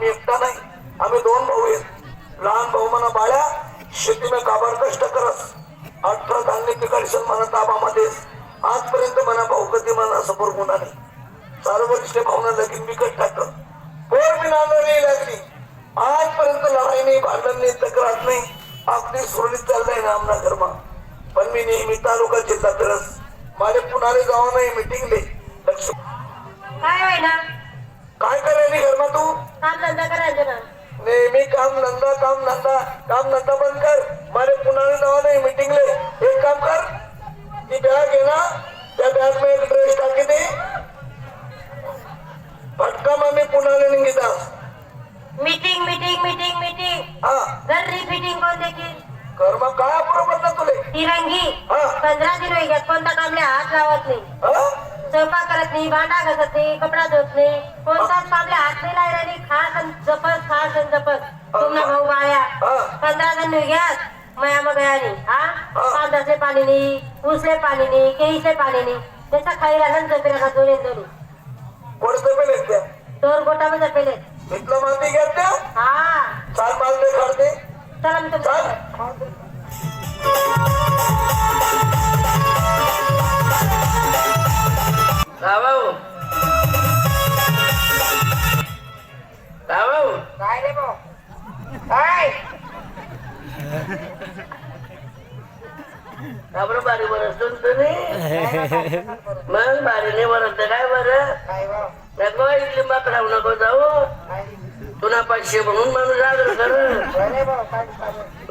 मी एकटा नाही. आम्ही दोन भाऊ आहेत. लहान भाऊ म्हणा बाळ्या शेती में काबार कष्ट करत अठरा धान्य पिकाडीसन म्हणा ताबामध्ये आजपर्यंत म्हणा भाऊ कधी म्हणा समोर गुन्हा नाही. चार भावना लगीन विकत टाकत कोण मी नांदर नाही लागली. आजपर्यंत लढाई नाही भांडण नाही तक्रार नाही. अगदी सुरळीत चाललंय ना आमना घरमा. पण मी नेहमी तालुका जिल्हा तरस. माझे पुणाले जाऊ नाही मिटिंगले. लक्ष काय ना काय करायली घरमा तू? काम धंदा करायचं ना. नेहमी काम धंदा काम धंदा. काम धंदा बंद कर. माझे पुणाले जाऊ नाही मिटिंगले एक काम कर. ती बॅग आहे ना त्या बॅग में एक ड्रेस टाकी दे. फटका मग पुणाले निघिता मीटिंग मीटिंग मीटिंग मीटिंग हा. घरी फिटिंग कोण देखील. कर्म काय बरोबर ना तुले? तिरंगी. हा. पंधरा दिन होई गेत कोणता कामले हात लावत नाही. हा? स्वयंपाक करत नाही भांडा घासत नाही कपडा धुत नाही. कोणताच कामले हात नाही लाय राहिली खास आणि जपत खास आणि जपत तुमना भाऊ बाळ्या हा. पंधरा होई घ्यात मया मग हा? कांदाचे पाणी नाही ऊसले पाणी नाही केळीचे पाणी नाही. त्याचा खाई राहणार जपेला का दोन्ही दोन्ही कोणतं पेले त्या? दोन गोटामध्ये जपेले इथलं माती घेत हा. चाल माल दे काढते चला मी तुमच्या मग बारीने बरसत काय बरं? काय नको इथली माकडाव नको जाऊ. तुला पाचशे म्हणून माणूस आदर कर काय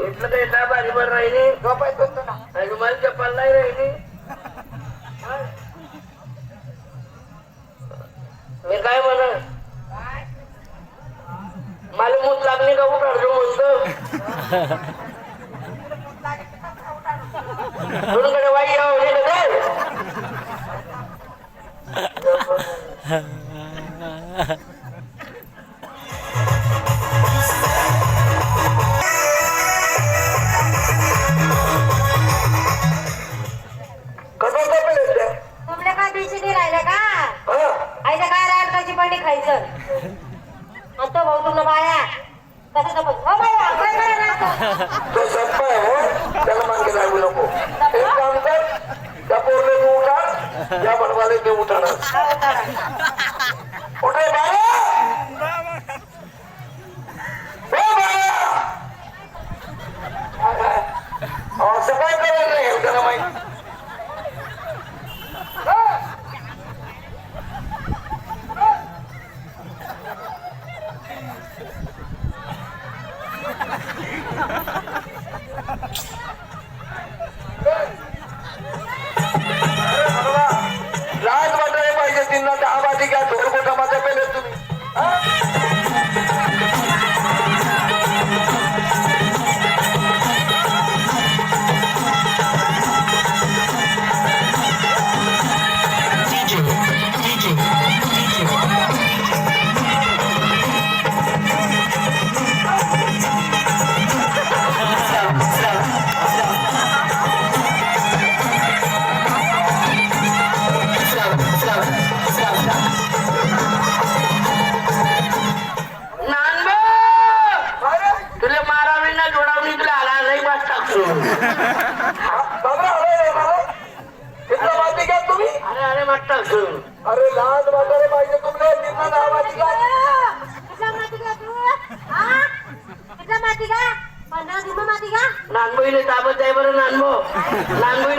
इथलं काही का बारी बर राहिली? आणि तुम्हाला चप्पल नाही राहिली? मी काय म्हणा? मला मूत लागली का उठाडतो म्हणतो? तो भाऊ तुमला बाया. कसं हो बाया तो संप आहे हो. त्याला मागे लागू नको. एक काम कर. त्या पोरले तू उठा. या बनवाले ते उठाणार. अरे, अरे, घ्या तुम्ही. अरे लाज वाटायला पाहिजे तुम्हाला. तिथलं दहा वाटी घ्या. किती माती का तू. हा? किती माती का पंधरा दिवस माती का नानबोईने दाबत आहे बरं नानबो. नानबोईने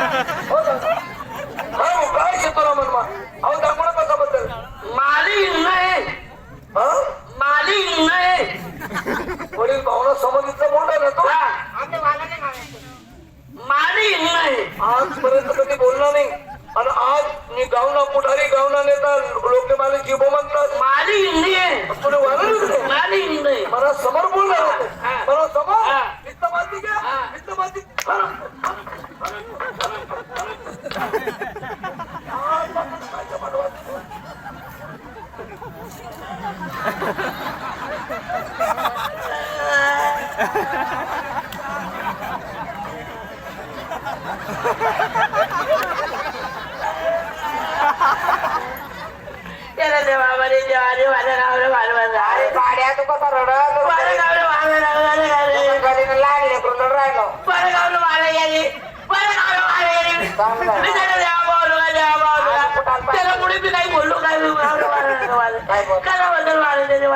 गावना पुढारी गावना नेता लोक मला जीवो म्हणतात. माली नाही पुढे वाढवलंच नाही माली नाही मला समोर हा. मला समोर. वित्त माती घ्या. वित्त माती. त्याला देवा मध्ये देवा रे माझ्या गावरे माझं अरे गाड्या तू कसा रडत माझ्या लहान लेकरून राहिलो गेली गेली चांगलं मी त्याला देवा देवा त्याला पुढे मी काही बोललो काय मी काय बोल? कशाबद्दल त्याने